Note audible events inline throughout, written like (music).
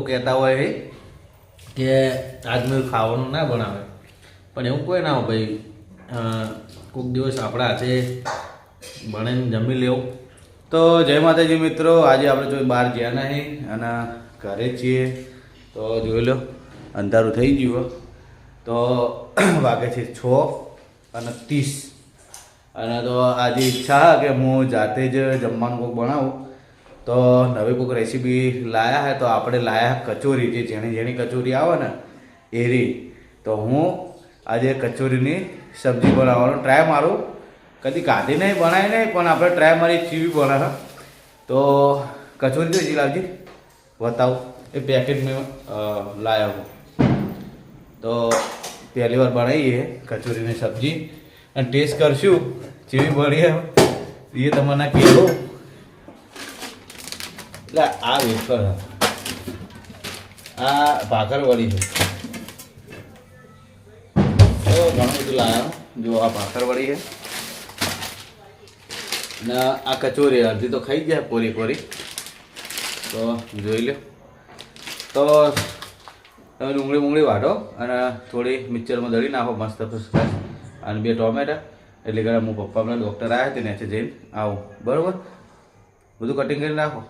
લોકો કહેતા હોય છે કે આજનું ખાવાનું ના બનાવે. પણ એવું કોઈ ના હોય, ભાઈ કોઈક દિવસ આપણા હાથે બને જમી લેવું. તો જય માતાજી મિત્રો, આજે આપણે જો બહાર ગયા નહીં અને ઘરે છીએ, તો જોઈ લો, અંધારું થઈ ગયું તો (clears throat) વાગે છે છ અને ત્રીસ. અને તો આજે ઈચ્છા કે હું જાતે જ જમવાનું કોઈક બનાવું. તો નવી કોઈક રેસીપી લાયા હે તો આપણે લાયા કચોરી, જે જેણી જેણી કચોરી આવે ને, એરી. તો હું આજે કચોરીની સબ્જી બનાવવાનો ટ્રાય મારું. કદી કાઢી નહીં બનાવી નહીં, પણ આપણે ટ્રાય મારી ચીવી બનાવે તો કચોરી જોઈ લાવજી. બતાવું. એ પેકેટ મેં લાવ્યો હું. તો પહેલી વાર બનાવીએ કચોરીની સબ્જી. અને ટેસ્ટ કરશું. ચીવી બની એ તમને કહેવું. એટલે આ વેફર. આ ભાખરવાળી છે. તો ઘણું બધું લાયા. જો આ ભાખરવાળી છે. ને આ કચોરી, અડધી તો ખાઈ ગયા કોરી કોરી તો જોઈ લો તો તમે ડુંગળી મુંગળી વાટો અને થોડી મિક્સરમાં દળી નાખો મસ્ત ફર્સ્ટ અને બે ટોમેટા. એટલે કે હું પપ્પા ડૉક્ટર આવ્યા હતા ને જઈને આવું. બરાબર? બધું કટિંગ કરી નાખો.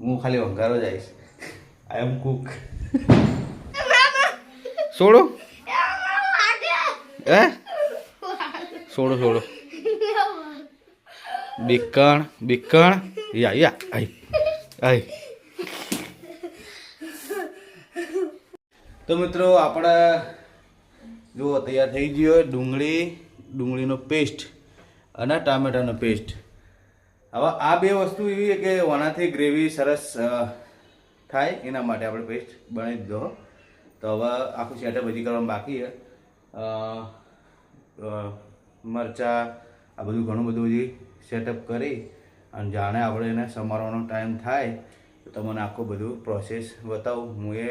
હું ખાલી વંગારો જઈશ આઈ એમ કુક છોડો હે? છોડો છોડો બીકણ બીકણ યા યા આઈ. આઈ. તો મિત્રો આપણે જુઓ તૈયાર થઈ ગયો ડુંગળી. ડુંગળીનો પેસ્ટ અને ટામેટાનો પેસ્ટ હવે આ બે વસ્તુ એવી કે વણાથી ગ્રેવી સરસ થાય, એના માટે આપણે પેસ્ટ બનાવી દીધો. તો હવે આખું સેટઅપ હજી કરવાનું બાકી છે. મરચાં, આ બધું ઘણું બધું હજી સેટઅપ કરી અને જાણે આપણે એને સમારવાનો ટાઈમ થાય, તો તમને આખું બધું પ્રોસેસ બતાવું. હું એ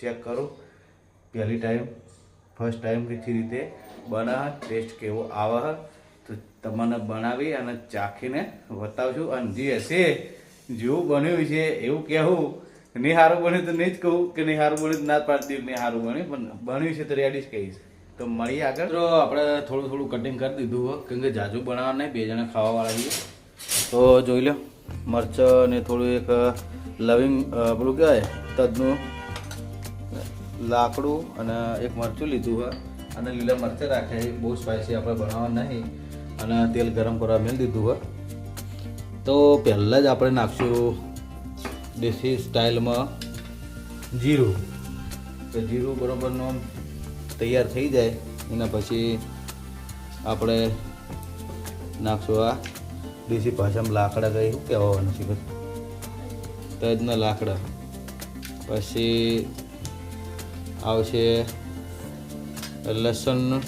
ચેક કરું. પહેલી ટાઈમ ફર્સ્ટ ટાઈમ કેવી રીતે બનાવે ટેસ્ટ કેવો આવે. તમને બનાવી અને ચાખીને બતાવશું અને જે હશે, જેવું બન્યું છે, એવું કહેવું. નહીં સારું બન્યું તો નહીં જ કહું કે નહીં સારું બન્યું ના પાડતી નહીં સારું બન્યું. પણ બન્યું છે તો રેડી જ કહીશ. તો મળીએ આગળ. તો આપણે થોડું થોડું કટિંગ કરી દીધું હોય કેમ કે જાજુ બનાવવા નહીં, બે જણા ખાવાવાળા છીએ. તો જોઈ લો, મરચાં ને થોડું એક લવિંગ પેલું કહેવાય, તજનું લાકડું અને એક મરચું લીધું હોય. અને લીલા મરચાં રાખે છે. બહુ સ્પાઇસી આપણે બનાવવા નહીં. અને તેલ ગરમ કરવા મેળ દીધું હોય. તો પહેલાં જ આપણે નાખશું દેશી સ્ટાઇલમાં જીરું. તો જીરું બરોબરનું તૈયાર થઈ જાય. એના પછી આપણે નાખશું આ દેશી ભાષામાં લાકડા કઈ શું કહેવાનું છે તજના લાકડા. પછી આવશે લસણ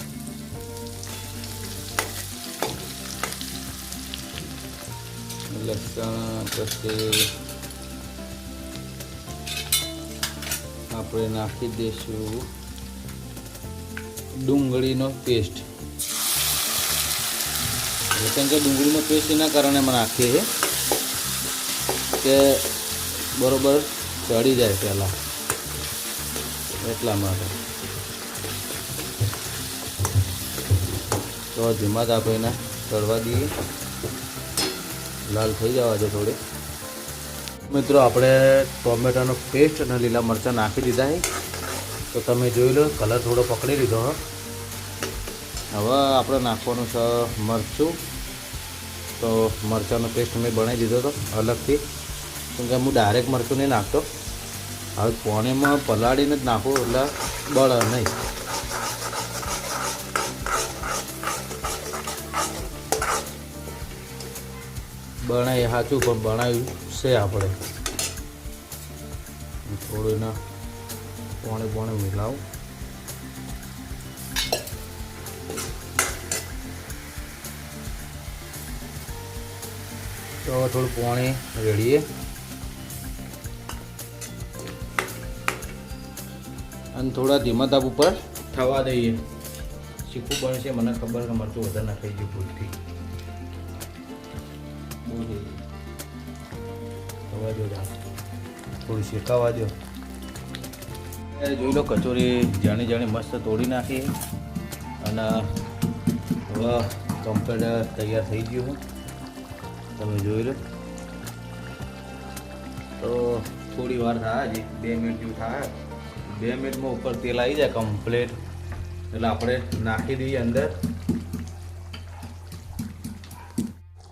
લસણ, પછી આપણે નાખી દઈશું ડુંગળીનો પેસ્ટ. કેમ કે ડુંગળીનો પેસ્ટ એના કારણે અમે નાખીએ છીએ કે બરોબર ચડી જાય પહેલાં. એટલા માટે. તો ધીમા આપણે એને ચડવા દઈએ. લાલ થઈ જવા છે થોડી. મિત્રો, આપણે ટોમેટાનો પેસ્ટ અને લીલા મરચાં નાખી દીધા તો તમે જોઈ લો, કલર થોડો પકડી લીધો હવે આપણે નાખવાનું છે મરચું. તો મરચાંનો પેસ્ટ મેં બનાવી દીધો હતો અલગથી. કેમ કે હું ડાયરેક્ટ મરચું નહીં નાખતો. હવે પોણીમાં પલાળીને જ નાખું, એટલે બળ નહીં. બનાવી સાચું પણ બનાવ્યું છે આપણે. થોડું એના પોણે પોણે મિલાવું. તો થોડું પાણી રેડીએ. અને થોડા ધીમા તાપ ઉપર થવા દઈએ. શીખવું છે, મને ખબર કે મરચું વધારે નાખાઈ ગયું ભૂલથી. થવા દો થોડી શેકાવા દો જોઈ લો, કચોરી જાણી જાણી મસ્ત તોડી નાખી. અને હવે કમ્પ્લેટ તૈયાર થઈ ગયું હું. તમે જોઈ લો. તો થોડી વાર થાય, હજી બે મિનિટ જેવું થાય. બે મિનિટમાં ઉપર તેલ આવી જાય કમ્પ્લેટ એટલે આપણે નાખી દઈએ અંદર.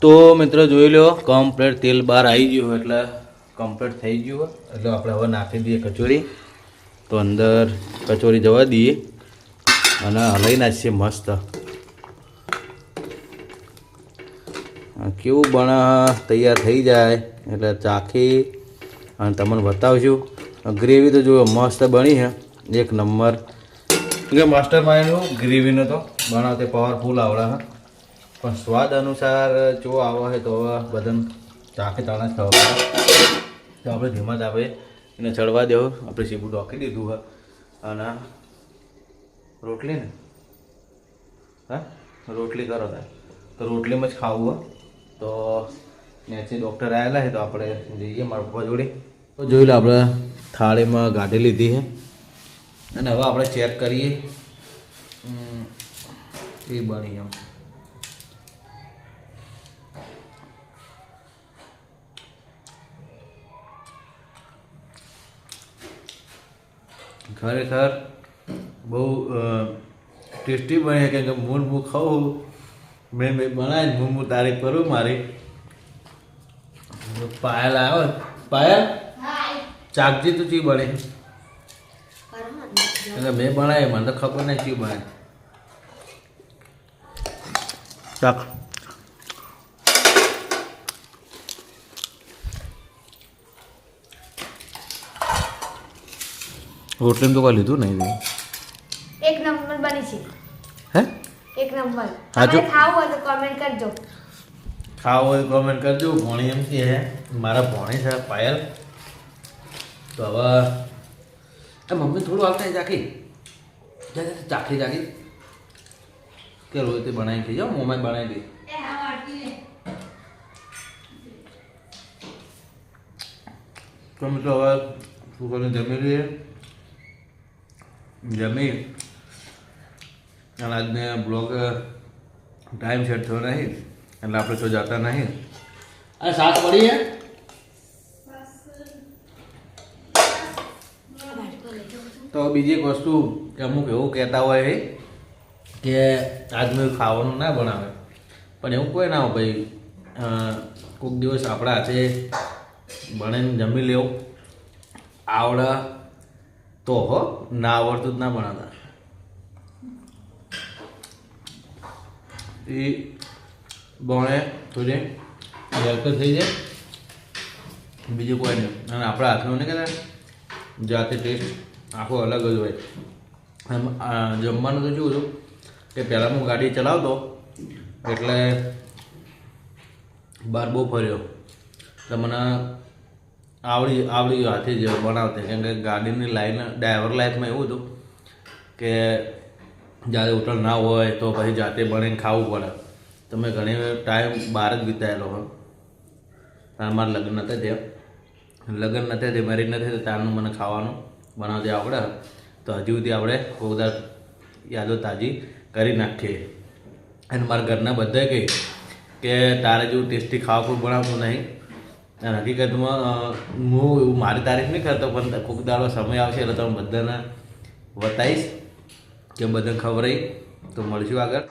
તો મિત્રો જોઈ લો કમ્પ્લેટ તેલ બહાર આવી ગયું એટલે કમ્પ્લેટ થઈ ગયું એટલે આપણે હવે નાખી દઈએ કચોરી. તો અંદર કચોરી જવા દઈએ. અને હલાવી નાખીએ મસ્ત. કેવું બને તૈયાર થઈ જાય, એટલે ચાખી અને તમને બતાવશું. ગ્રેવી તો જુઓ મસ્ત બની છે. એક નંબર. કે માસ્ટર માઇન્ડનું ગ્રેવીનો તો બનાવતે પાવરફુલ આવડે છે. પણ સ્વાદ અનુસાર જો આવો હોય તો બધાને ચાખે તાણા જ ખાવા તો આપણે ધીમા તાપે એને ચડવા દેવું આપણે સીબું ડોકી દીધું છે અને રોટલી ને? હા? રોટલી કરો તો રોટલીમાં જ ખાવું હોય. તો ત્યાંથી ડૉક્ટર આવેલા છે તો આપણે જઈએ મારા પપ્પા જોડે. તો જોઈ લો આપણે થાળીમાં ગાઢી લીધી છે. અને હવે આપણે ચેક કરીએ. એ બની એમ. ખરેખર બહુ ટેસ્ટી બને કે મૂળ હું ખાઉં મેં મેં બનાવી હું હું તારીખ કરું મારી. પાયલ આવે પાયલ? ચાકજી તું ચી બને? એટલે મેં બનાવી મને તો ખબર નહીં ચી બને. ચાક. રોટલીમાં તો કોઈ લીધું નહીં એક નંબર બની છે. હે? એક નંબર. હા, જો- ખાવ હોય તો કોમેન્ટ કરજો. ખાવો હોય કોમેન્ટ કરજો. ભોણી એમ કે હે મારા ભોણી છે પાયલ. તો હવે એ મમ્મી થોડું આવતા ચાખી ચાખી ચાખી કે રોજ તે બનાવી ખાઈ. જાઓ મોમાં બનાવી દઈ તો મિત્રો હવે શું કરીને જમી લઈએ. જમી અને આજને બ્લોગ ટાઈમ સેટ થયો નહીં એટલે આપણે તો જતા નહીં અને સાસ પડી હે તો બીજી એક વસ્તુ કે અમુક એવું કહેતા હોય છે કે આજનું ખાવાનું ના બનાવે પણ એવું કોઈ ના હોય ભાઈ કોઈક દિવસ આપણા હાથે બને જમી લેવું આવડે તો હો, ના આવડતું જ ના ભણાતા. એ ભણે થોડી હેલ્પ થઈ જાય. બીજું કોઈ નહીં. અને આપણા હાથનું નહીં કહેતા? જાતે ટેસ્ટ આખો અલગ જ હોય. એમ જમવાનું તો શું હતું? કે પહેલાં હું ગાડી ચલાવતો, એટલે બહાર બહુ ફર્યો. તો મને આવડી આવડી હાથી જ બનાવતી. કેમ કે ગાડીની લાઈન, ડ્રાઈવર લાઈફમાં એવું હતું કે જ્યારે હોટલ ના હોય તો પછી જાતે બનીને ખાવું પડે. તમે ઘણી ટાઈમ બહાર જ વિતાયેલો હોય. કારણ મારા લગ્ન નથી થયા. લગ્ન નથી તે મેરેજ નથી થયા ત્યારનું મને ખાવાનું બનાવતી આવડે. તો હજી સુધી આપણે કોકદાર યાદો તાજી કરી નાખીએ. અને મારા ઘરના બધાએ કહી કે તારે જેવું ટેસ્ટી ખાવા પણ બનાવતું નહીં. હકીકતમાં હું એવું મારી તારીફ નહીં કરતો, પણ કોઈક દાડો સમય આવશે એટલે તમે બધાને બતાવીશ કે બધાને ખબર તો મળશું આગળ.